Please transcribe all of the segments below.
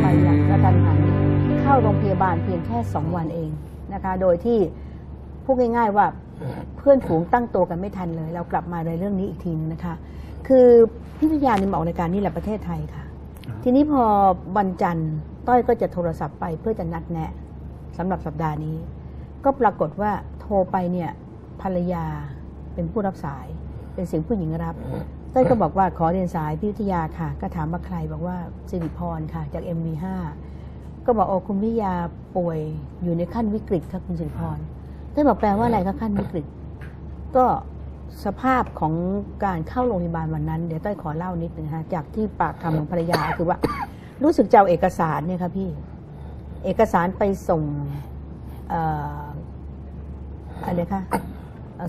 ไปอย่างกระทันหันเข้าโรงพยาบาลเพียงแค่สองวันเองนะคะ โดยที่พูดง่ายๆว่าเพื่อนฝูงตั้งตัวกันไม่ทันเลย เรากลับมาในเรื่องนี้อีกทีนึงนะคะ คือพิทยานี่มออกรายการนี่แหละประเทศไทยค่ะ ทีนี้พอวันจันทร์ต้อยก็จะโทรศัพท์ไปเพื่อจะนัดแนะสำหรับสัปดาห์นี้ ก็ปรากฏว่าโทรไปเนี่ยภรรยาเป็นผู้รับสาย เป็นเสียงผู้หญิงรับ ต้ยก็บอกว่าขอเรียนสายพิทยาค่ะ ก็ถามว่าใครบอกว่าสิริพรค่ะจาก MV5 ก็บอกโอ้คุณวิยาป่วยอยู่ในขั้นวิกฤตครับคุณสิริพรต้ยบอกแปลว่าอะไรคะขั้นวิกฤต ก็สภาพของการเข้าโรงพยาบาลวันนั้นเดี๋ยวต้อยขอเล่านิดนึงนะคะจากที่ปากคำของภรรยาคือว่า รู้สึกจะเอาเอกสารเนี่ยค่ะพี่ เอกสารไปส่งอะไรคะ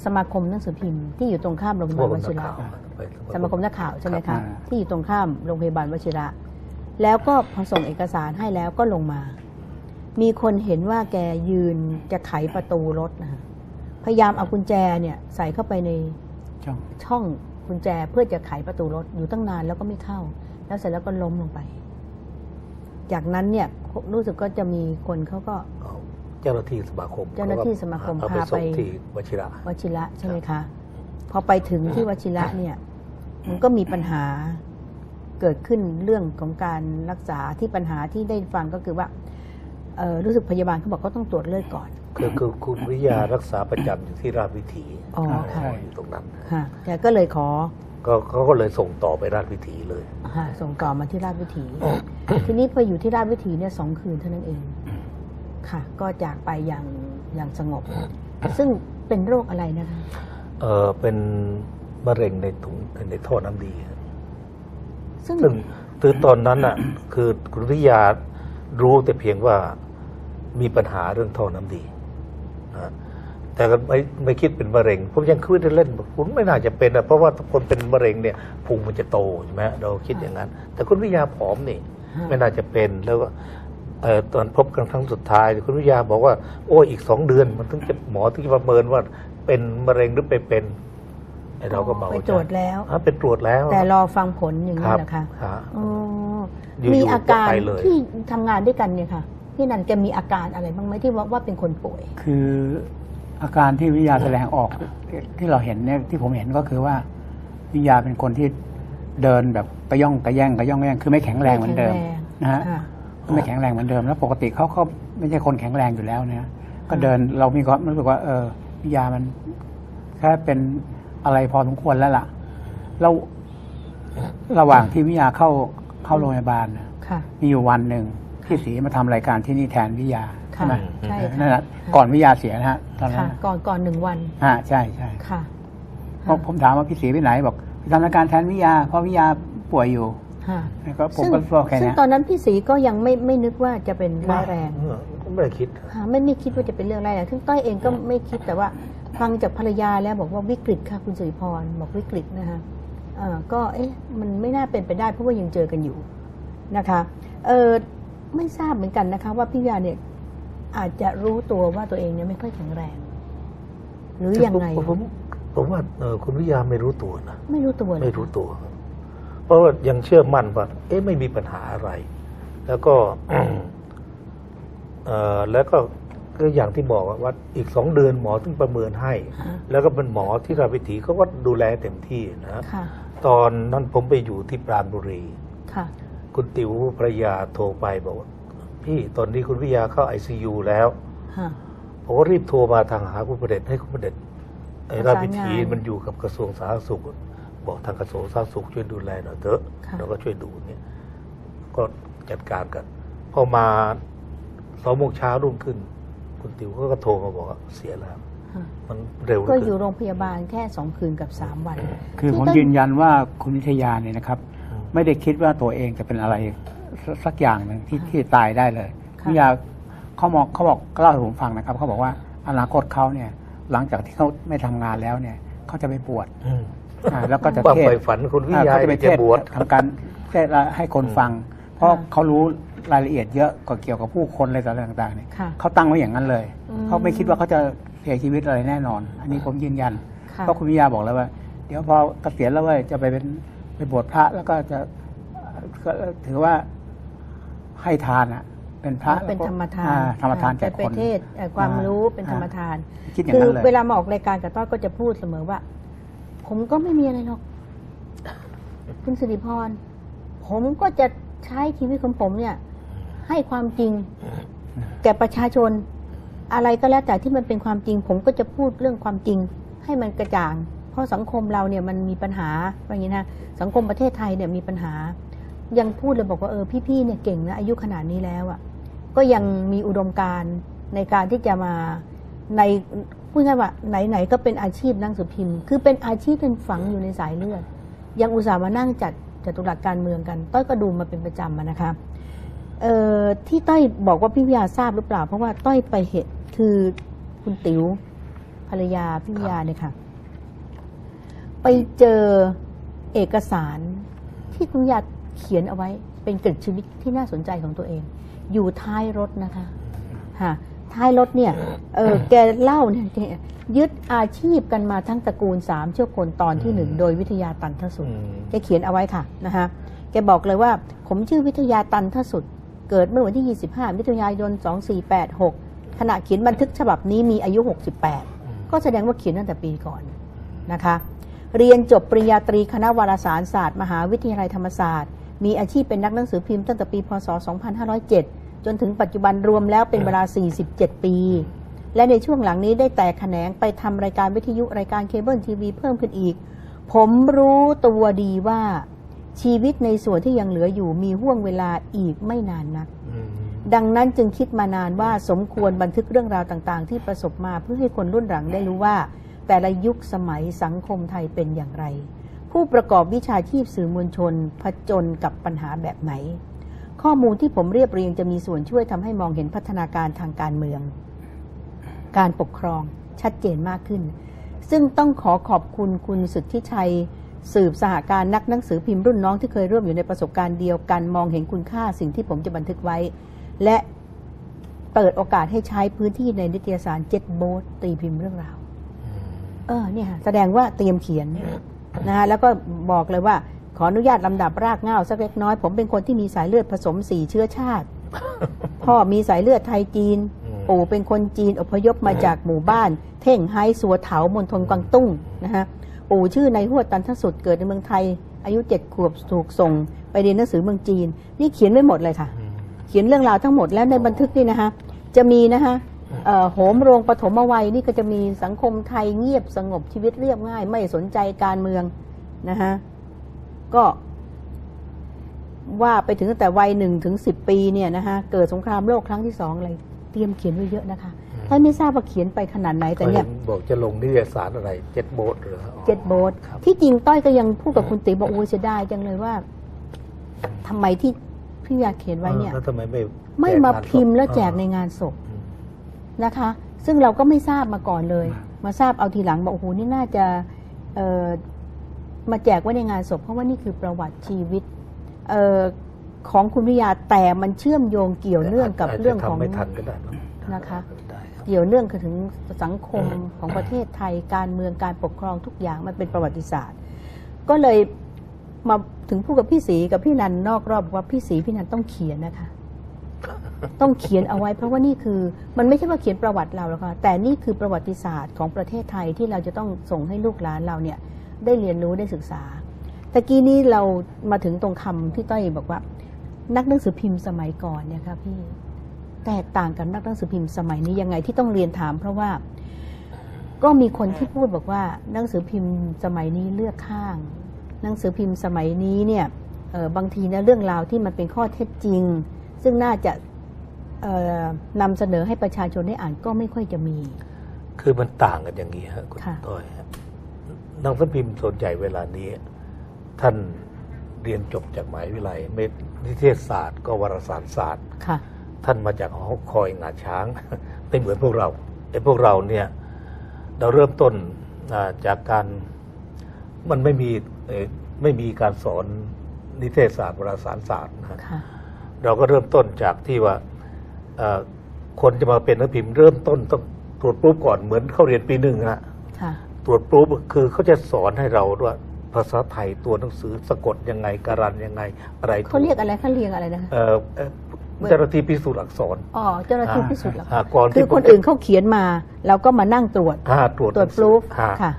สมาคมหนังสือพิมพ์ที่อยู่ตรงข้ามโรงพยาบาลวชิระ สมาคมนักข่าวใช่ไหมครัคะบที่อยู่ตรงข้ามโรงพยาบาลวชิระ แล้วก็พอส่งเอกสารให้แล้วก็ลงมา มีคนเห็นว่าแกยืนจะไขประตูรถนะคะพยายามเอากุญแจเนี่ยใส่เข้าไปในช่องช่องกุญแจเพื่อจะไขประตูรถอยู่ตั้งนานแล้วก็ไม่เข้า แล้วเสร็จแล้วก็ล้มลงไป จากนั้นเนี่ยรู้สึกก็จะมีคนเขาก็เจ้าหน้าที่สมาคม เจ้าหน้าที่สมาคมเอาไปพาส่ไปงที่วชิระวชิระใช่ไหมคะ พอไปถึงที่วชิระเนี่ยมันก็มีปัญหาเกิดขึ้นเรื่องของการรักษาที่ปัญหาที่ได้ฟังก็คือว่าเอ่อรู้สึกพยาบาลเขาบอกเขาต้องตรวจเลือดก่อน คือคือคุณวิทยารักษาประจำอยู่ที่ราชวิถีอ๋อค่ะอยู่ตรงนั้นค่ะแกก็เลยขอก็เขาก็เลยส่งต่อไปราชวิถีเลยฮะส่งต่อมาที่ราชวิถี ทีนี้พออยู่ที่ราชวิถีเนี่ยสองคืนเท่านั้นเอง ค่ะ ก็จากไปอย่างอย่างสงบ ซึ่งเป็นโรคอะไรนะคะ เออเป็นมะเร็งในถุงในท่อน้ำดีครับซึ่งซึ่งคือตอนนั้นอะ คือคุณวิทยารู้แต่เพียงว่ามีปัญหาเรื่องท่อน้ำดีนะแต่ก็ไม่ไม่คิดเป็นมะเร็งผมยังคิดเล่นๆคุณไม่น่าจะเป็นนะเพราะว่าคนเป็นมะเร็งเนี่ยพุงมันจะโตใช่ไหมเราคิดอย่างนั้น แต่คุณวิทยาผอมนี่ ไม่น่าจะเป็นแล้วก็เอ่อ ตอนพบกันครั้งสุดท้ายคุณวิทยาบอกว่า โอ้ยอีกสองเดือน มันถึงจะหมอถึงจะประเมินว่าเป็นมะเร็งหรือไปเป็นไอ้เราก็เบาไปใจตรวจแล้วอะเป็นตรวจแล้ว แต่รอฟังผลอย่างคนี้รับนะคะครับอ๋ออยู่ๆมีอาการก็ไปเลยที่ทำงานด้วยกันเนี่ยค่ะพี่นันแกมีอาการอะไรบ้างไหมที่ว่าว่าเป็นคนป่วย คืออาการที่วิทยาแสดงออกที่ที่เราเห็นเนี่ยที่ผมเห็นก็คือว่าวิทยาเป็นคนที่เดินแบบกระย่องกระแย่งกระย่องกระแย่งคือไม่แข็งแรงเหมือนเดิมไม่แข็งแรงนะฮะค่ะ ไม่แข็งแรงเหมือนเดิมแล้วปกติเขาก็ไม่ใช่คนแข็งแรงอยู่แล้วเนี่ยก็เดินเรามีความรู้สึกว่า เออวิทยามันแค่เป็นอะไรพอสมควรแล้วล่ะ แล้วระหว่างที่วิทยาเข้าเข้าโรงพยาบาลน่ะค่ะมีอยู่วันหนึ่งพี่ศรีมาทำรายการที่นี่แทนวิทยาใช่ค่ะไหมใช่นั่นแหค่ะละก่อนวิทยาเสียนะฮะตอนนั้นค่ะน่ะก่อนก่อนหนึ่งวันอ่าใช่ใช่ค่ะเพราะผมถามว่าพี่ศรีไปไหนบอกไปทำรายการแทนวิทยาเพราะวิทยาป่วยอยู่ ค่ะแล้วก็ผมซึ่งก็บอกแค่ซึ่งเนี้ยตอนนั้นพี่ศรีก็ยังไม่ไม่นึกว่าจะเป็นร้ายแรงเออไม่ได้คิดค่ะไม่ไม่คิดว่าจะเป็นเรื่องร้ายแรงซึ่งต้อยเองก็ไม่คิดแต่ว่าฟังจากภรรยาแล้วบอกว่าวิกฤตค่ะคุณสิริพรบอกวิกฤตนะคะเอ่อก็เอ๊ะมันไม่น่าเป็นไปได้เพราะว่ายังเจอกันอยู่นะคะเออไม่ทราบเหมือนกันนะคะ ว่าพี่ยาเนี่ยอาจจะรู้ตัวว่าตัวเองเนี่ยไม่ค่อยแข็งแรง หรือยังไงผมผมผมว่าเออคุณวิทยาไม่รู้ตัวนะไม่รู้ตัวเลยไม่รู้ตัว เพราะว่ายังเชื่อมั่นว่าเอ๊ะไม่มีปัญหาอะไร แล้วก็เอ่อแล้วก็ก็อย่างที่บอกอะว่าอีกสองเดือนหมอถึงประเมินให้ค่ะแล้วก็เป็นหมอที่ราชวิถีเขาก็ดูแลเต็มที่นะค่ะตอนนั้นผมไปอยู่ที่ปราณบุรีค่ะคุณติ๋วภรรยาโทรไปบอกว่าพี่ตอนนี้คุณวิทยาเข้าไอซียูแล้วค่ะผมก็รีบโทรมาทางหาคุณประเด็ให้คุณประเด็ไอ้ประราชสานวิถีงานมันอยู่กับกระทรวงสาธารณสุข บอกทางกระทรวงสาธารณสุขช่วยดูแลหน่อยเถอะค่ะเราก็ช่วยดูเนี่ย ก็จัดการกันพอมาสองโมงเช้ารุ่งขึ้น คุณติ๋วเขาก็โทรมาบอกว่าเสียแล้วค่ะมันเร็วเหลืก็ออเกิยู่นโรงพยาบาลแค่สองคืนกับสามวัน คือผมที่ต้นยืนยันว่าคุณวิทยาเนี่ยนะครับอืมไม่ได้คิดว่าตัวเองจะเป็นอะไรสักสักอย่างหนึ่งที่ที่ตายได้เลยค่ะวิทยาเขาบอกเขาบอกเล่าให้ผมฟังนะครับเขาบอกว่าอนาคตเขาเนี่ย หลังจากที่เขาไม่ทำงานแล้วเนี่ยเขาจะไปบวช อืมอ่าแล้วก็จะความเทศใฝ่ฝันคุณวิทยาอ่เขาจะไปจะเทศบวช ทำการเทศน์ให้คนฟัง เพราะค่ะเขารู้รายละเอียดเยอะกว่าเกี่ยวกับผู้คนอะไรต่างๆเนี่ยค่ะเขาตั้งไว้อย่างนั้นเลยอืม เขาไม่คิดว่าเขาจะเสียชีวิตอะไรแน่นอน อันนี้ผมยืนยัน ค่ะเพราะคุณวิทยาบอกแล้วว่า เดี๋ยวพอเกษียณแล้วเว้ยจะไปเป็นไปบวชพระแล้วก็จะก็ถือว่าให้ทานอะ เป็นพระเป็นธรรมทานอ่ธรรมทานเป็แก่นคปนระเทศเอ่อความอ่ารู้เป็นธรรมทาน คิดอย่างคืนั้นเลย เวลามาออกรายการกับต้อยก็จะพูดเสมอว่า ผมก็ไม่มีอะไรหรอก คุณสิริพร ผมก็จะใช้ชีวิตของผมเนี่ย ให้ความจริง แก่ประชาชน อะไรก็แล้วแต่ที่มันเป็นความจริง ผมก็จะพูดเรื่องความจริง ให้มันกระจ่าง เพราะสังคมเราเนี่ยมันมีปัญหาอย่างนี้นะสังคมประเทศไทยเนี่ยมีปัญหา ยังพูดเลยบอกว่าเออพี่ๆเนี่ยเก่งนะอายุขนาดนี้แล้วอะ่ะ ก็ยังมีอุดมการณ์ในการที่จะมาใน พูดง่ายว่าไหนๆก็เป็นอาชีพนังสือพิมพ์ คือเป็นอาชีพที่ฝังอยู่ในสายเลือด ยังอุตส่าห์มานั่งจัดจตุรัสการเมืองกัน ต้อยก็ดูมาเป็นประจำนะคะเอ่อที่ต้อยบอกว่าพี่วิยาทราบหรือเปล่า เพราะว่าต้อยไปเห็นคือคุณติ๋วภรรยาพี่วิยาเนี่ยค่ะ ไปเจอเอกสารที่คุณวิยาเขียนเอาไว้เป็นเกร็ดชีวิตที่น่าสนใจของตัวเอง อยู่ท้ายรถนะคะฮะ ท้ายรถเนี่ยเออแกเล่าเนี่ยแกยึดอาชีพกันมาทั้งตระกูลสามเชี่ยวคนตอนที่หนึ่งอืมโดยวิทยาตันทสุดอืมแกเขียนเอาไว้ค่ะนะคะแกบอกเลยว่า ผมชื่อวิทยาตันทสุด เกิดเมื่อวันที่ 25 มิถุนายน 2486 ขณะเขียนบันทึกฉบับนี้มีอายุ 68 ก็แสดงว่าเขียนตั้งแต่ปีก่อนนะคะเรียนจบปริญญาตรีคณะวารสารศาสตร์ มหาวิทยาลัยธรรมศาสตร์ มีอาชีพเป็นนักหนังสือพิมพ์ตั้งแต่ปี พศ 2507 จนถึงปัจจุบันรวมแล้วเป็นเวลา 47 ปี และในช่วงหลังนี้ได้แตกแขนงไปทำรายการวิทยุรายการเคเบิลทีวีเพิ่มขึ้นอีก ผมรู้ตัวดีว่าชีวิตในส่วนที่ยังเหลืออยู่มีห่วงเวลาอีกไม่นานนักอืมดังนั้นจึงคิดมานานว่าสมควรบันทึกเรื่องราวต่างๆ ที่ประสบมาเพื่อให้คนรุ่นหลังได้รู้ว่า แต่ละยุคสมัยสังคมไทยเป็นอย่างไร ผู้ประกอบวิชาชีพสื่อมวลชนผจญกับปัญหาแบบไหน ข้อมูลที่ผมเรียบเรียงจะมีส่วนช่วยทำให้มองเห็นพัฒนาการทางการเมือง การปกครองชัดเจนมากขึ้น ซึ่งต้องขอขอบคุณคุณสุทธิชัย สืบสหการนักหนังสือพิมพ์รุ่นน้องที่เคยร่วมอยู่ในประสบการณ์เดียวกันมองเห็นคุณค่าสิ่งที่ผมจะบันทึกไว้ และเปิดโอกาสให้ใช้พื้นที่ในนิตยสารเจ็ดโบสตีพิมพ์เรื่องราว เออเนี่ยแสดงว่าเตรียมเขียนนะฮะแล้วก็บอกเลยว่า ขออนุญาตลำดับรากเหง้าสักเล็กน้อย ผมเป็นคนที่มีสายเลือดผสมสี่เชื้อชาติ พ่อมีสายเลือดไทยจีนอืมปู่เป็นคนจีนอพยพมาจากหมู่บ้าน เท่งไฮสัวเถามณฑลกวางตุ้งนะฮะปู่ชื่อนายหัวดตันทสุดเกิดในเมืองไทย อายุเจ็ดขวบถูกส่ง ไปเรียนหนังสือเมืองจีน นี่เขียนไว้หมดเลยค่ะอืมเขียนเรื่องราวทั้งหมดแล้วในบันทึกนี่นะคะจะมีนะคะเอ่อโหมโรงปฐมวัยนี่ก็จะมีสังคมไทยเงียบสงบชีวิตเรียบง่าย ไม่สนใจการเมืองนะคะ ก็ว่าไปถึงตั้งแต่วัยหนึ่งถึงสิบปีเนี่ยนะคะเกิดสงครามโลกครั้งที่สองอะไรเตรียมเขียนไว้เยอะนะคะท่านไม่ทราบว่าเขียนไปขนาดไหนแต่เนี่ยขาห็บอกจะลงนิตยสารอะไรเจ็ดโบสหรือเจ็ดโบสครับที่จริงต้อยก็ยังพูดกับคุณติ๋วบอกโอ้ยเสียดายจังเลยว่าทำไมที่พี่ยาเขียนไว้เนี่ยแล้วทำไมไม่ไม่แจกมางนศพพิมพ์แล้วแจกในอ่งานศพอืมนะคะ ซึ่งเราก็ไม่ทราบมาก่อนเลย มาทราบเอาทีหลังบอกโอ้โหนี่น่าจะเอ่อ มาแจกไว้ในงานศพเพราะว่านี่คือประวัติชีวิตเออของคุณวิทยาแต่มันเชื่อมโยงเกี่ยวเนื่องกับาจจะเรื่องของทำไม่ทันก็ได้เนอนะคะได้รับเกี่ยวเนื่องถึงสังคมของประเทศไทยการเมืองการปกครองทุกอย่างมันเป็นประวัติศาสตร์ ก็เลยมาถึงพูดกับพี่ศรีกับพี่นันนอกรอบบอกว่าพี่ศรีพี่นันต้องเขียนนะคะ ต้องเขียนเอาไว้ เพราะว่านี่คือ มันไม่ใช่ว่าเขียนประวัติเราแล้วค่ะแต่นี่คือประวัติศาสตร์ของประเทศไทยที่เราจะต้องส่งให้ลูกหลานเราเนี่ย ได้เรียนรู้ได้ศึกษาตะกี้นี้เรามาถึงตรงคำที่ต้อยบอกว่า นักหนังสือพิมพ์สมัยก่อนเนี่ยค่ะพี่แตกต่างกับนักหนังสือพิมพ์สมัยนี้ยังไงที่ต้องเรียนถาม เพราะว่าก็มีคนที่พูดบอกว่าหนังสือพิมพ์สมัยนี้เลือกข้าง หนังสือพิมพ์สมัยนี้เนี่ยเอ่อบางทีนะเรื่องราวที่มันเป็นข้อเท็จจริง ซึ่งน่าจะเอ่อนำเสนอให้ประชาชนได้อ่านก็ไม่ค่อยจะมี คือมันต่างกันอย่างนี้ฮะคุณค่ะต้อยฮะห นังสือพิมพ์ส่วนใหญ่เวลานี้ ท่านเรียนจบจากหมหาวิทยาลัยไม่นิเทศศาสตร์ ก็วารสารศาสตร์ค่ะท่านมาจากหอคอยงาช้าง ไม่เหมือนพวกเราไอ้พวกเราเนี่ยเราเริ่มต้นอ่าจากการมันไม่มีเอ่อไม่มีการสอนนิเทศศาสตร์วารสารศาสตร์นะฮะค่ะเราก็เริ่มต้นจากที่ว่าเอ่อคนจะมาเป็นนักพิมพ์เริ่มต้นต้องตรวจปุ๊บก่อนเหมือนเข้าเรียนปีหนึ่งนะค่ะ ตรวจปุ๊บคือเขาจะสอนให้เราว่าภาษาไทยตัวหนังสือสะกดยังไงการันยังไงอะไรถูเขาเรียกอะไรเขาเรียกอะไรนะคะเอ่อเอ่อเจ้าหน้าที่พิสูจน์อักษรอ๋อเจ้าหน้าที่พิสูจน์หลักอ่าก่อนคืที่อผมคนจะอื่นเขาเขียนมาเราก็มานั่งตรวจอ่าตรวจตรวจหนังพสืรูอฟอ่า ค่ะ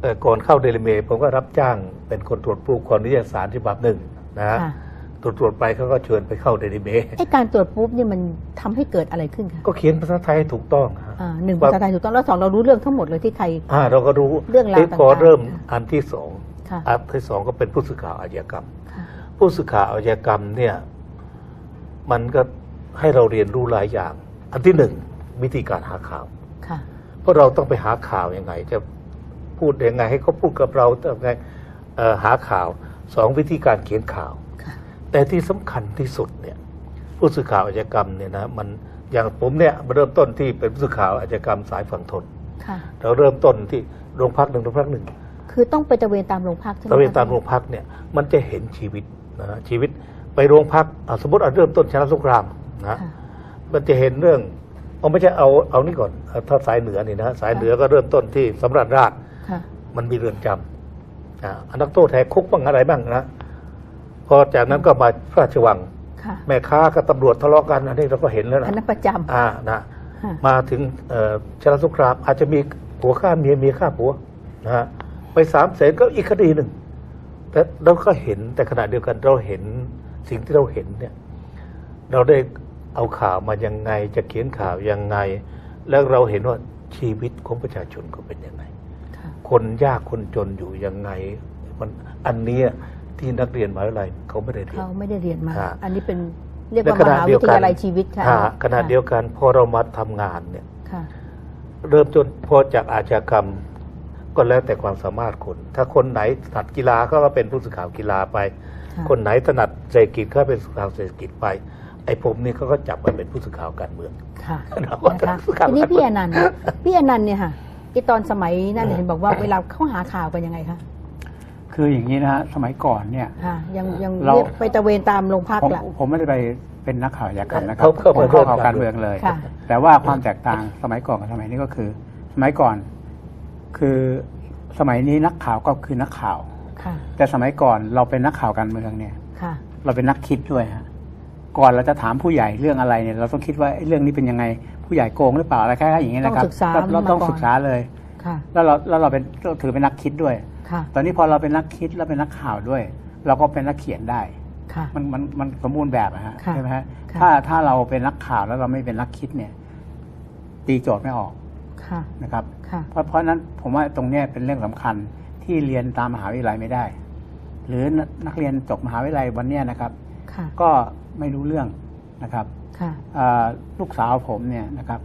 เอ่อก่อนเข้าเดลิเมผมก็รับจ้างเป็นคนตรวจพรูฟก่อนนิตยสารฉบับหนึ่งนะฮะค่ะ ตรวจตรวจไปเขาก็เชิญไปเข้าเดลิเมไอ้การตรวจปุ๊บนี่มันทำให้เกิดอะไรขึ้นคะก็เขียนภาษาไทยให้ถูกต้องฮะ อ่าหนึ่งภาษาไทยถูกต้องแล้วสองเรารู้เรื่องทั้งหมดเลยที่ใคร อ่าเราก็รู้เรื่องราวที่พอต่างๆเริ่มค่ะ อันที่สองค่ะอันที่สองก็เป็นผู้สื่อข่าวอาชญากรรม ค่ะ ผู้สื่อข่าวอาชญากรรมเนี่ยมันก็ให้เราเรียนรู้หลายอย่าง อันที่หนึ่งวิธีการหาข่าว ค่ะ เพราะเราต้องไปหาข่าวยังไง จะพูดยังไงให้เขาพูดกับเรายังไงเอ่อหาข่าวสองวิธีการเขียนข่าวค่ะ แต่ที่สำคัญที่สุดเนี่ยผู้สื่อข่าวอาชญากรรมเนี่ยนะมันอย่างผมเนี่ยมาเริ่มต้นที่เป็นผู้สื่อข่าวอาชญากรรมสายฝั่งทนค่ะเราเริ่มต้นที่โรงพักหนึ่งโรงพักหนึ่งคือต้องไปตระเวนตามโรงพักใช่ไหมตระเวนคะตามโรงพักเนี่ยมันจะเห็นชีวิตนะฮะชีวิตไปโรงพักอะสมมติเอาเริ่มต้นชนะสงครามนะค่ะมันจะเห็นเรื่องเอาไม่ใช่เอาเอานี่ก่อนเอาถ้าสายเหนือนี่นะสายเหนือก็เริ่มต้นที่สำราญราชค่ะมันมีเรือนจำอ่าอันนักโทษแหกคุกบ้างอะไรบ้างนะ พอจากนั้นก็มาพระราชวัง ค่ะแม่ค้ากับตำรวจทะเลาะกันอันนี้เราก็เห็นแล้วอันนะนั้นประจำ อ่านะค่ะ มาถึงเอ่อชนะสงครามอาจจะมีผัวฆ่าเมียเมียฆ่าผัวนะฮะไปสามแสนก็อีกคดีหนึ่งแต่เราก็เห็นแต่ขณะเดียวกันเราเห็นสิ่งที่เราเห็นเนี่ย เราได้เอาข่าวมายังไงจะเขียนข่าวยังไง แล้วเราเห็นว่าชีวิตของประชาชนเขาเป็นยังไง ค่ะ คนยากคนจนอยู่ยังไง มันอันเนี้ย ที่นักเรียนมหาวิทยาลัยเขาไม่ได้เรียเขานไม่ได้เรียนมาค่ะอันนี้เป็นเรียกและว่าขมณะหาเดีวิยวทกันยาลัยชีวิตค่ะอ่าขณะเดียวกันพอเรามาทำงานเนี่ย ค่ะ เริ่มจนพอจากอาชญากรรมก็แล้วแต่ความสามารถคน ถ้าคนไหนถนัดกีฬาก็เป็นผู้สื่อข่าวกีฬาไป ค่ะคนไหนถนัดเศรษฐกิจก็เป็นผู้สื่อข่าวเศรษฐกิจไป ไอ้ผมนี่เขาก็จับมาเป็นผู้สื่อข่าวการเมือง ค่ะเราก็นะคะต้องการทีนี้พี่อนันต์พี่อนันต์เนี่ยค่ะไอตอนสมัยนั่นเห็นบอกว่าเวลาเขาหาข่าวกันยังไงคะ คืออย่างนี้นะฮะสมัยก่อนเนี่ยค่ะยังยังเรา เรียกไปตระเวนตามโรงพักผมแหละผมไม่ได้ไปเป็นนักข่าวอาชญากรรมนะครับเขาเข้าผมมาเข้าร่วมข่าวการเมืองเลย ค่ะ แต่ว่าความแตกต่างสมัยก่อนกับสมัยนี้ก็คือ สมัยก่อนคือสมัยนี้นักข่าวก็คือนักข่าว ค่ะ แต่สมัยก่อนเราเป็นนักข่าวการเมืองเนี่ย ค่ะ เราเป็นนักคิดด้วยฮะก่อนเราจะถามผู้ใหญ่เรื่องอะไรเนี่ย เราต้องคิดว่าเอ้ยเรื่องนี้เป็นยังไงผู้ใหญ่โกงหรือเปล่าอะไรแค่อย่างเงี้ยนะครับต้องศึกษาเราเราต้องมาก่อน ศึกษาเลย ค่ะ แล้วเราแล้วเราเป็นเราถือเป็นนักคิดด้วย ค่ะ ตอนนี้พอเราเป็นนักคิดแล้วเป็นนักข่าวด้วย เราก็เป็นนักเขียนได้ค่ะ มันมันมันสมบูรณ์แบบอะฮะค่ะใช่ไหมฮะค่ะ ถ้าถ้าเราเป็นนักข่าวแล้วเราไม่เป็นนักคิดเนี่ย ตีโจทย์ไม่ออกค่ะ นะครับ ค่ะ เพราะเพราะฉะนั้นผมว่าตรงเนี้ยเป็นเรื่องสำคัญที่เรียนตามมหาวิทยาลัยไม่ได้ หรือนักเรียนจบมหาวิทยาลัยวันเนี้ยนะครับ ค่ะ ก็ไม่รู้เรื่องนะครับ ค่ะอ่าลูกสาวผมเนี่ยนะครับ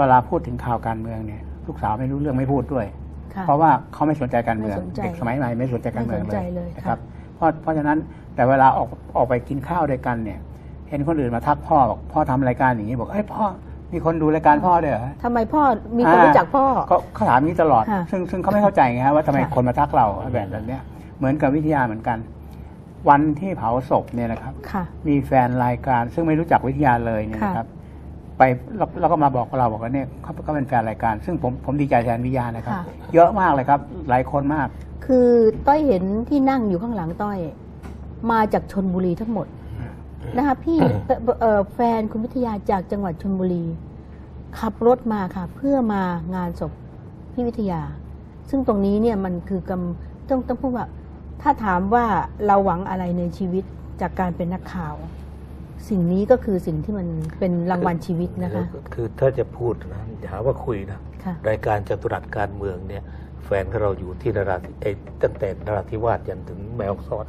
เวลาพูดถึงข่าวการเมืองเนี่ย ลูกสาวไม่รู้เรื่องไม่พูดด้วยค่ะ เพราะว่าเขาไม่สนใจการเมืองไม่สนใจเด็กสมัยใหม่ไม่สนใจการเมืองไม่สนใจเลยนะครับค่ะเพราะเพราะฉะนั้นแต่เวลาออกออกไปกินข้าวด้วยกันเนี่ย เห็นคนอื่นมาทักพ่อบอกพ่อทำรายการอย่างนี้บอกเอ้ยพ่อมีคนดูรายการพ่อด้วยเหรอทำไมพ่อมีคนรู้จักพ่อก็เขาถามนี้ตลอดค่ะซึ่งซึ่งเขาไม่เข้าใจไงฮะว่าทำไมค่ะคนมาทักเราแบบแบบเนี้ยเหมือนกับวิทยาเหมือนกัน วันที่เผาศพเนี่ยนะครับค่ะมีแฟนรายการซึ่งไม่รู้จักวิทยาเลยเนี่ยนะครับ ไปแล้วแล้วก็มาบอกกับเราบอกว่าเนี่ยเขาเขาเป็นแฟนรายการ ซึ่งผมผมดีใจแทนวิทยานะครับ ค่ะ เยอะมากเลยครับ หลายคนมาก คือต้อยเห็นที่นั่งอยู่ข้างหลังต้อย มาจากชนบุรีทั้งหมดนะคะพี่เอ่อเอ่อแฟนคุณวิทยาจากจังหวัดชนบุรี ขับรถมาค่ะ เพื่อมางานศพพี่วิทยา ซึ่งตรงนี้เนี่ยมันคือกำต้องต้องพูดว่า ถ้าถามว่าเราหวังอะไรในชีวิตจากการเป็นนักข่าว สิ่งนี้ก็คือสิ่งที่มันเป็นรางวัลชีวิตนะคะ คือถ้าจะพูดนะอย่าหาว่าคุยนะค่ะรายการจตุรัสการเมืองเนี่ย แฟนของเราอยู่ที่นราธิไอ้ตั้งแต่นราธิวาสยันถึงแมวซอน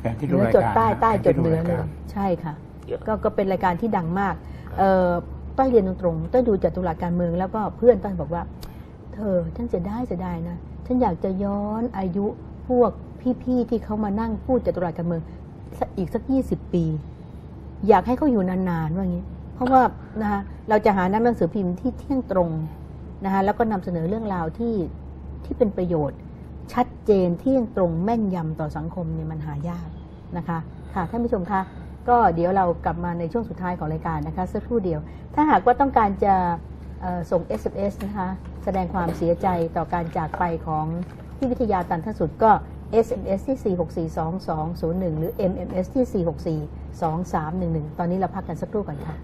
แฟนที่เหดูนือรายจดการใต้ใต้จดแฟนเหนือรายเลกายรใช่ค่ะเยอะก็ก็เป็นรายการที่ดังมากเอ่อต้อยเรียนตรงๆต้อยดูจัตุรัสการเมืองแล้วก็เพื่อนต้อยบอกว่า เธอฉันจะได้จะได้นะ ฉันอยากจะย้อนอายุพวกพี่ๆที่เขามานั่งพูดจัตุรัสการเมืองสัก อีกสักยี่สิบปี อยากให้เขาอยู่นานๆว่าอย่างนี้ เพราะว่านะคะเราจะหานักหนังสือพิมพ์ที่เที่ยงตรงนะคะแล้วก็นำเสนอเรื่องราวที่ที่เป็นประโยชน์ ชัดเจนเที่ยงตรงแม่นยำต่อสังคมเนี่ยมันหายากนะคะค่ะท่านผู้ชมคะก็เดี๋ยวเรากลับมาในช่วงสุดท้ายของรายการนะคะสักครู่เดียว ถ้าหากว่าต้องการจะส่ง SMS นะคะแสดงความเสียใจต่อการจากไปของพี่วิทยาตันทสุดก็ SMS ที่ 4642201 หรือ MMS ที่ 4642311 ตอนนี้เราพักกันสักครู่ก่อนค่ะ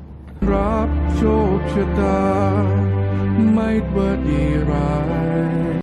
รับโชคชะตา ไม่ว่าดีร้าย